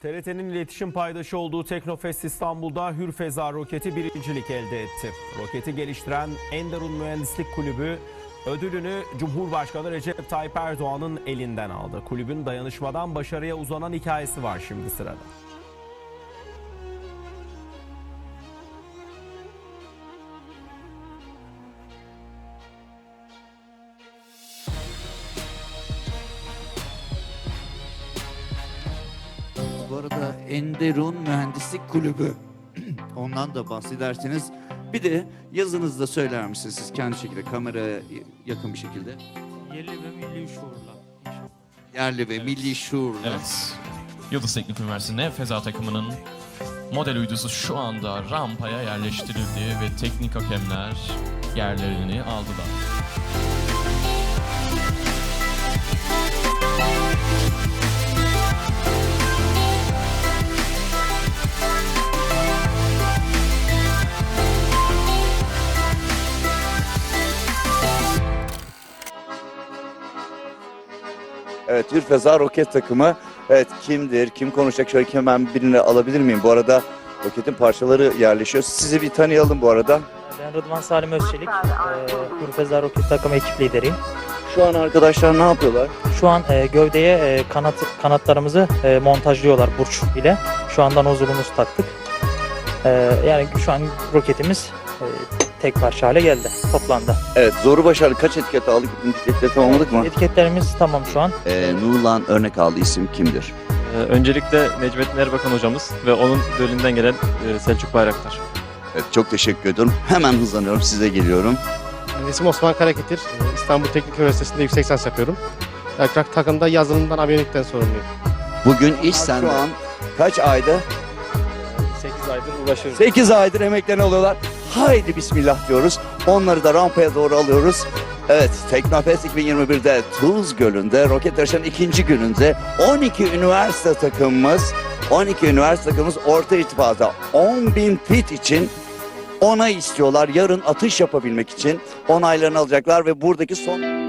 TRT'nin iletişim paydaşı olduğu Teknofest İstanbul'da Hürfeza roketi birincilik elde etti. Roketi geliştiren Enderun Mühendislik Kulübü ödülünü Cumhurbaşkanı Recep Tayyip Erdoğan'ın elinden aldı. Kulübün dayanışmadan başarıya uzanan hikayesi var şimdi sırada. Arada Enderun Mühendislik Kulübü. Ondan da bahsederseniz. Bir de yazınızda söyler misiniz siz kendi şekilde kameraya yakın bir şekilde? Yerli ve milli şuurla. Yerli ve milli şuurla. Evet. Yıldız Teknik Üniversitesi'nde Feza takımının model uydusu şu anda rampaya yerleştirildi ve teknik hakemler yerlerini aldılar. Evet Hürfeza roket takımı. Evet kimdir, kim konuşacak? Şöyle hemen birini alabilir miyim? Bu arada roketin parçaları yerleşiyor. Sizi bir tanıyalım bu arada. Ben Rıdvan Salim Özçelik, e, Hürfeza Roket takımı ekip lideriyim. Şu an arkadaşlar ne yapıyorlar? Şu an e, gövdeye e, kanat kanatlarımızı e, montajlıyorlar burç ile. Şu anda nozulumuzu taktık. E, yani şu an roketimiz e, tek parça hale geldi, toplandı. Evet zoru başarılı. Kaç etiket aldık? Etiketleri tamamladık mı? Etiketlerimiz tamam şu an. Ee, Nurlan örnek aldığı isim kimdir? Ee, Öncelikle Necmettin Erbakan hocamız ve onun bölümünden gelen e, Selçuk Bayraktar. Evet çok teşekkür ediyorum. Hemen hızlanıyorum. Size geliyorum. İsmim Osman Karakitir. Ee, İstanbul Teknik Üniversitesi'nde yüksek lisans yapıyorum. Aircraft takımda yazılımdan aviyonikten sorumluyum. Bugün iş sende. Şu an kaç ayda? 8 aydır uğraşıyoruz. 8 aydır emeklerini alıyorlar. Haydi bismillah diyoruz. Onları da rampaya doğru alıyoruz. Evet, Teknofest 2021'de Tuz Gölü'nde roket yarışının ikinci gününde 12 üniversite takımımız 12 üniversite takımımız orta irtifada 10 bin fit için onay istiyorlar. Yarın atış yapabilmek için onaylarını alacaklar ve buradaki son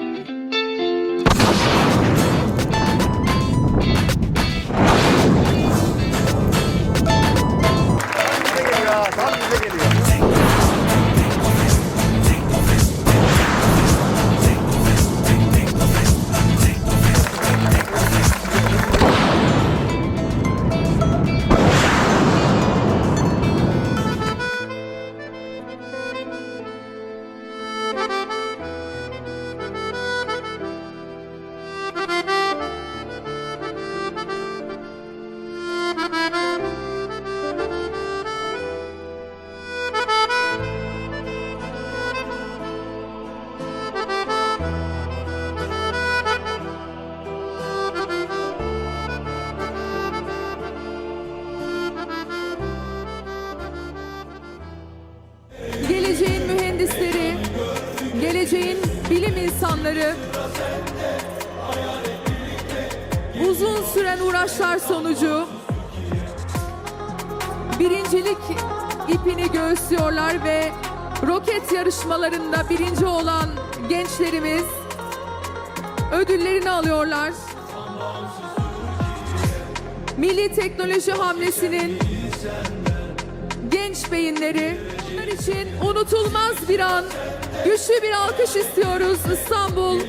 bilim insanları uzun süren uğraşlar sonucu birincilik ipini göğüslüyorlar ve roket yarışmalarında birinci olan gençlerimiz ödüllerini alıyorlar. Milli teknoloji hamlesinin genç beyinleri. Onlar için unutulmaz bir an. Güçlü bir alkış istiyoruz İstanbul.